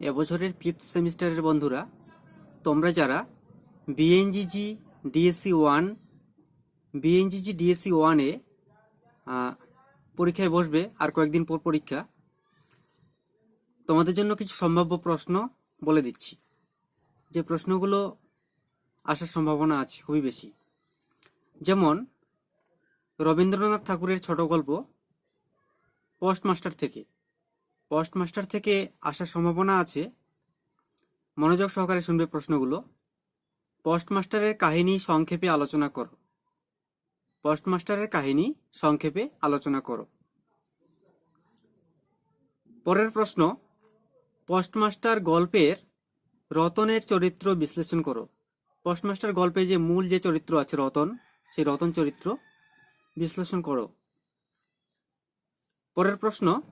এবছরের ফিফথ সেমিস্টারের বন্ধুরা, তোমরা যারা BNGG DSC one BNGG DSC ওয়ানে পরীক্ষায় বসবে আর কয়েকদিন পর পরীক্ষা, তোমাদের জন্য কিছু সম্ভাব্য প্রশ্ন বলে দিচ্ছি। যে প্রশ্নগুলো আসার সম্ভাবনা আছে খুবই বেশি। যেমন, রবীন্দ্রনাথ ঠাকুরের ছোট গল্প, পোস্টমাস্টার থেকে। পোস্টমাস্টার থেকে আসার সম্ভাবনা আছে। মনোযোগ সহকারে শুনবে প্রশ্নগুলো। পোস্টমাস্টারের কাহিনী সংক্ষেপে আলোচনা করো। পোস্টমাস্টারের কাহিনী সংক্ষেপে আলোচনা করো। পরের প্রশ্ন, পোস্টমাস্টার গল্পের রতনের চরিত্র বিশ্লেষণ করো। পোস্টমাস্টার গল্পে যে মূল যে চরিত্র আছে রতন, সেই রতন চরিত্র বিশ্লেষণ করো। পরের প্রশ্ন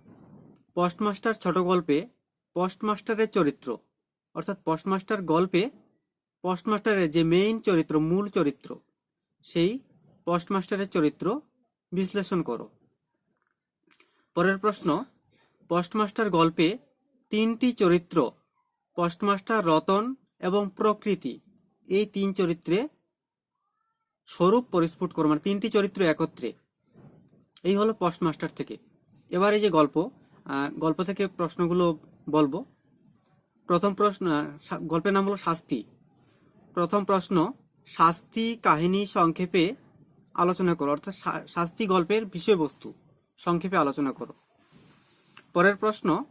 পোস্টমাস্টার ছোট গল্পে পোস্টমাস্টারের চরিত্র, অর্থাৎ পোস্টমাস্টার গল্পে পোস্টমাস্টারের যে মেইন চরিত্র, মূল চরিত্র, সেই পোস্টমাস্টারের চরিত্র বিশ্লেষণ করো। পরের প্রশ্ন পোস্টমাস্টার গল্পে তিনটি চরিত্র পোস্টমাস্টার রতন এবং প্রকৃতি, এই তিন চরিত্রে স্বরূপ পরিস্ফুট করো মানে তিনটি চরিত্র একত্রে। এই হলো পোস্টমাস্টার থেকে। এবার এই যে গল্প গল্প থেকে প্রশ্নগুলো বলব। প্রথম প্রশ্ন গল্পের নাম হলো শাস্তি। প্রথম প্রশ্ন, শাস্তি কাহিনী সংক্ষেপে আলোচনা করো, অর্থাৎ শাস্তি গল্পের বিষয়বস্তু সংক্ষেপে আলোচনা করো। পরের প্রশ্ন,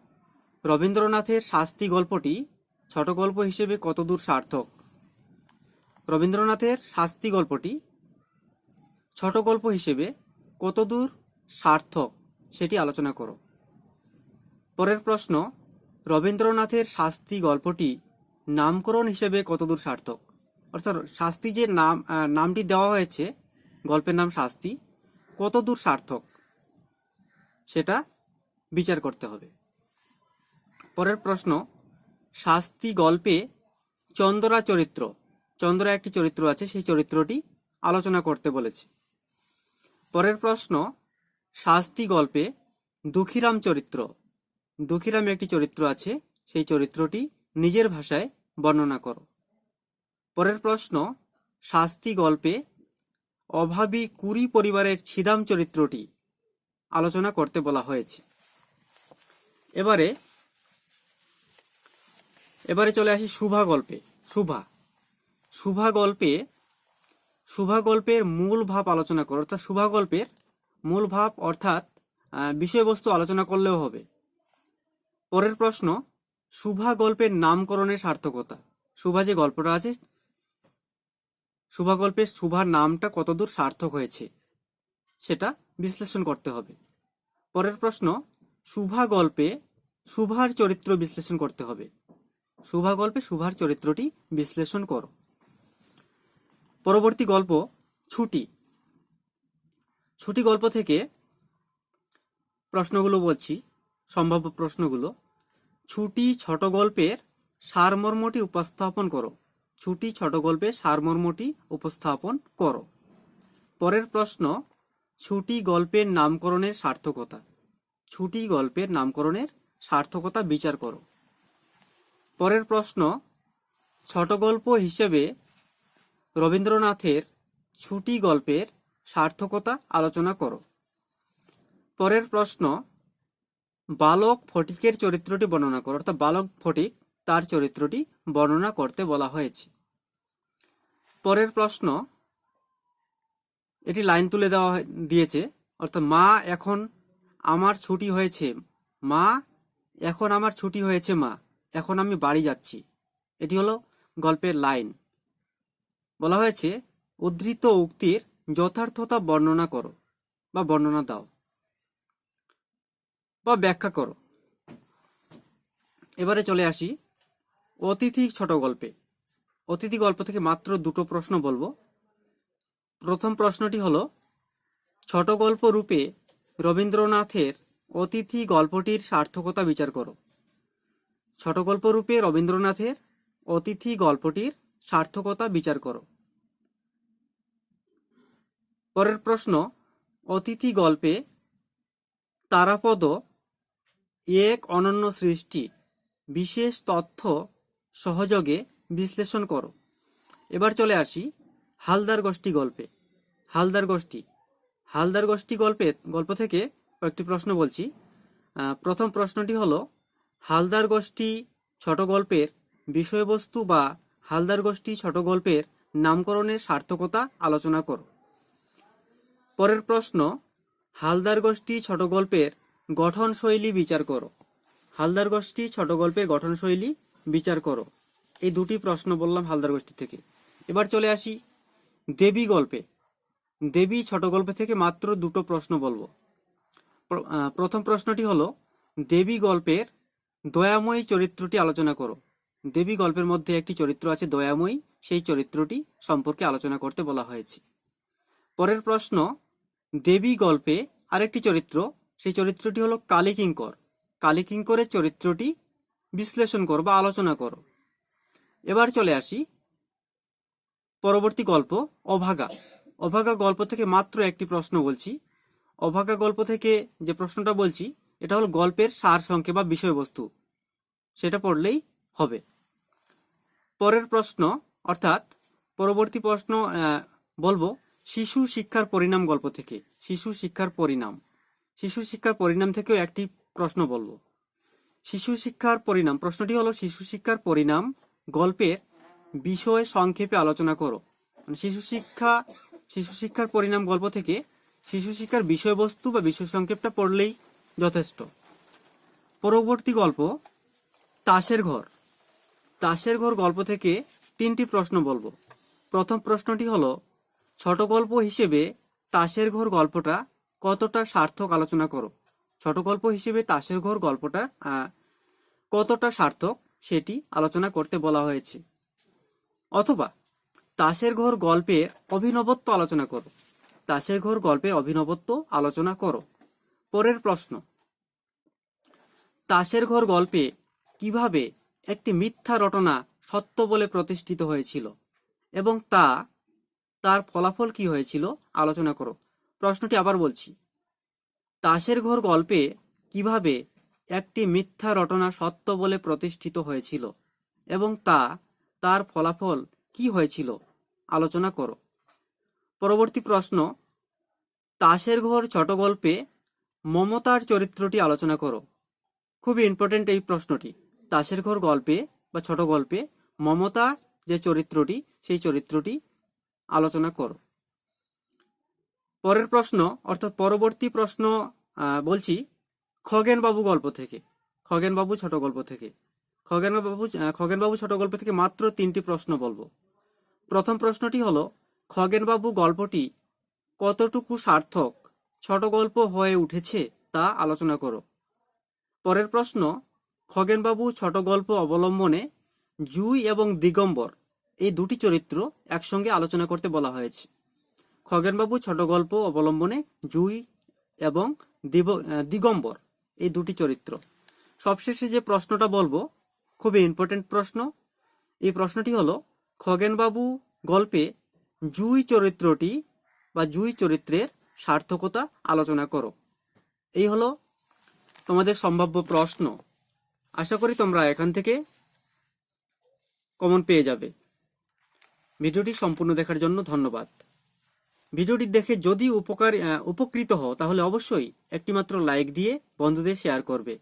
রবীন্দ্রনাথের শাস্তি গল্পটি ছোট গল্প হিসেবে কতদূর সার্থক? রবীন্দ্রনাথের শাস্তি গল্পটি ছোট গল্প হিসেবে কতদূর সার্থক, সেটি আলোচনা করো। পরের প্রশ্ন, রবীন্দ্রনাথের শাস্তি গল্পটি নামকরণ হিসেবে কতদূর সার্থক? অর্থাৎ শাস্তি যে নাম নামটি দেওয়া হয়েছে, গল্পের নাম শাস্তি, কতদূর সার্থক? সেটা বিচার করতে হবে। পরের প্রশ্ন, শাস্তি গল্পে চন্দ্রা চরিত্র, চন্দ্রা একটি চরিত্র আছে, সেই চরিত্রটি আলোচনা করতে বলেছে। পরের প্রশ্ন, শাস্তি গল্পে দুঃখীরাম চরিত্র দুঃখীরাম একটি চরিত্র আছে, সেই চরিত্রটি নিজের ভাষায় বর্ণনা করো। পরের প্রশ্ন, শাস্তি গল্পে অভাবী কুড়ি পরিবারের ছিদাম চরিত্রটি আলোচনা করতে বলা হয়েছে। এবারে এবারে চলে আসি শুভা গল্পে। শুভা শুভা গল্পে, শুভা গল্পের মূল ভাব আলোচনা করো। অর্থাৎ শুভা গল্পের মূল ভাব অর্থাৎ বিষয়বস্তু আলোচনা করলেও হবে। পরের প্রশ্ন, শুভা গল্পের নামকরণের সার্থকতা। শুভা যে গল্পটা আছে, শুভা গল্পের শুভার নামটা কতদূর সার্থক হয়েছে, সেটা বিশ্লেষণ করতে হবে। পরের প্রশ্ন, শুভা গল্পে শুভার চরিত্র বিশ্লেষণ করতে হবে। শুভা গল্পে শুভার চরিত্রটি বিশ্লেষণ করো। পরবর্তী গল্প, ছুটি। ছুটি গল্প থেকে প্রশ্নগুলো বলছি। সম্ভাব্য প্রশ্নগুলো। ছুটি ছোট গল্পের সারমর্মটি উপস্থাপন করো। ছুটি ছোট গল্পের সারমর্মটি উপস্থাপন করো। পরের প্রশ্ন, ছুটি গল্পের নামকরণের সার্থকতা। ছুটি গল্পের নামকরণের সার্থকতা বিচার করো। পরের প্রশ্ন ছোট গল্প হিসেবে রবীন্দ্রনাথের ছুটি গল্পের সার্থকতা আলোচনা করো। পরের প্রশ্ন বালক ফটিকের চরিত্রটি বর্ণনা করো, অর্থাৎ বালক ফটিক তার চরিত্রটি বর্ণনা করতে বলা হয়েছে। পরের প্রশ্ন, এটি লাইন তুলে দেওয়া দিয়েছে, অর্থাৎ মা এখন আমার ছুটি হয়েছে, মা এখন আমার ছুটি হয়েছে, মা, এখন আমি বাড়ি যাচ্ছি। এটি হলো গল্পের লাইন। বলা হয়েছে, উদ্ধৃত উক্তির যথার্থতা বর্ণনা করো বা বর্ণনা দাও। বা ব্যাখ্যা করো। এবারে চলে আসি অতিথি ছোট গল্পে। অতিথি গল্প থেকে মাত্র দুটো প্রশ্ন বলব। প্রথম প্রশ্নটি হলো, ছোট গল্প রূপে রবীন্দ্রনাথের অতিথি গল্পটির সার্থকতা বিচার করো। ছোট গল্প রূপে রবীন্দ্রনাথের অতিথি গল্পটির সার্থকতা বিচার করো। পরের প্রশ্ন, অতিথি গল্পে তারাপদ এক অনন্য সৃষ্টি। বিশেষ তথ্য সহযোগে বিশ্লেষণ করো। এবার চলে আসি হালদার গোষ্ঠী গল্পে। হালদার গোষ্ঠী। হালদার গোষ্ঠী গল্পে, গল্প থেকে কয়েকটি প্রশ্ন বলছি। প্রথম প্রশ্নটি হলো, হালদার গোষ্ঠী ছোট গল্পের বিষয়বস্তু বা হালদার গোষ্ঠী ছোট গল্পের নামকরণের সার্থকতা আলোচনা করো। পরের প্রশ্ন, হালদার গোষ্ঠী ছোট গল্পের গঠনশৈলী বিচার করো। হালদার গোষ্ঠী ছোট গল্পের গঠনশৈলী বিচার করো। এই দুটি প্রশ্ন বললাম হালদার গোষ্ঠী থেকে। এবার চলে আসি দেবী গল্পে। দেবী ছোট গল্প থেকে মাত্র দুটো প্রশ্ন বলব। প্রথম প্রশ্নটি হলো, দেবী গল্পের দয়াময়ী চরিত্রটি আলোচনা করো। দেবী গল্পের মধ্যে একটি চরিত্র আছে দয়াময়ী, সেই চরিত্রটি সম্পর্কে আলোচনা করতে বলা হয়েছে। পরের প্রশ্ন, দেবী গল্পে আরেকটি চরিত্র সেই চরিত্রটি হলো কালীকিঙ্কর কালীকিঙ্করের চরিত্রটি বিশ্লেষণ করো বা আলোচনা করো। এবার চলে আসি পরবর্তী গল্প, অভাগা। অভাগা গল্প থেকে মাত্র একটি প্রশ্ন বলছি। অভাগা গল্প থেকে যে প্রশ্নটা বলছি, এটা হলো গল্পের সার সংক্ষেপ বা বিষয়বস্তু। সেটা পড়লেই হবে। পরের প্রশ্ন, অর্থাৎ পরবর্তী প্রশ্ন বলব শিশু শিক্ষার পরিণাম গল্প থেকে। শিশু শিক্ষার পরিণাম। শিশু শিক্ষার পরিণাম থেকেও একটি প্রশ্ন বলব। শিশু শিক্ষার পরিণাম, প্রশ্নটি হলো, শিশু শিক্ষার পরিণাম গল্পের বিষয় সংক্ষেপে আলোচনা করো। মানে শিশু শিক্ষা, শিশু শিক্ষার পরিণাম গল্প থেকে শিশু শিক্ষার বিষয়বস্তু বা বিষয় সংক্ষেপটা পড়লেই যথেষ্ট। পরবর্তী গল্প, তাসের ঘর। তাসের ঘর গল্প থেকে তিনটি প্রশ্ন বলব। প্রথম প্রশ্নটি হলো, ছোট গল্প হিসেবে তাসের ঘর গল্পটা কতটা সার্থক আলোচনা করো? ছোট গল্প হিসেবে তাসের ঘর গল্পটা কতটা সার্থক সেটি আলোচনা করতে বলা হয়েছে। অথবা, তাসের ঘর গল্পে অভিনবত্ব আলোচনা করো। তাসের ঘর গল্পে অভিনবত্ব আলোচনা করো। পরের প্রশ্ন। তাসের ঘর গল্পে কীভাবে একটি মিথ্যা রটনা সত্য বলে প্রতিষ্ঠিত হয়েছিল এবং তা, তার ফলাফল কি হয়েছিল, আলোচনা করো। প্রশ্নটি আবার বলছি। তাসের ঘর গল্পে কীভাবে একটি মিথ্যা রটনা সত্য বলে প্রতিষ্ঠিত হয়েছিল এবং তা তার ফলাফল কি হয়েছিল, আলোচনা করো। পরবর্তী প্রশ্ন তাসের ঘর ছোট গল্পে মমতার চরিত্রটি আলোচনা করো। খুবই ইম্পর্টেন্ট এই প্রশ্নটি। তাসের ঘর গল্পে বা ছোট গল্পে মমতা যে চরিত্রটি, সেই চরিত্রটি আলোচনা করো। পরের প্রশ্ন, অর্থাৎ পরবর্তী প্রশ্ন বলছি খগেনবাবু গল্প থেকে, খগেনবাবু ছোট গল্প থেকে। খগেনবাবু খগেনবাবু ছোট গল্প থেকে মাত্র তিনটি প্রশ্ন বলব। প্রথম প্রশ্নটি হলো, খগেনবাবু গল্পটি কতটুকু সার্থক? ছোট গল্প হয়ে উঠেছে তা আলোচনা করো। পরের প্রশ্ন, খগেনবাবু ছোট গল্প অবলম্বনে জুই এবং দিগম্বর এই দুটি চরিত্র একসঙ্গে আলোচনা করতে বলা হয়েছে। খগেনবাবু ছোট গল্প অবলম্বনে জুই এবং দিগম্বর, এই দুটি চরিত্র। সবশেষে যে প্রশ্নটা বলব, খুবই ইম্পর্টেন্ট প্রশ্ন। এই প্রশ্নটি হলো, খগেনবাবু গল্পে জুই চরিত্রটি বা জুই চরিত্রের সার্থকতা আলোচনা করো। এই হলো তোমাদের সম্ভাব্য প্রশ্ন। আশা করি তোমরা এখান থেকে কমন পেয়ে যাবে। ভিডিওটি সম্পূর্ণ দেখার জন্য ধন্যবাদ। ভিডিওটি দেখে যদি উপকার উপকৃত হও তাহলে অবশ্যই একটিমাত্র লাইক দিয়ে বন্ধুদের শেয়ার করবে।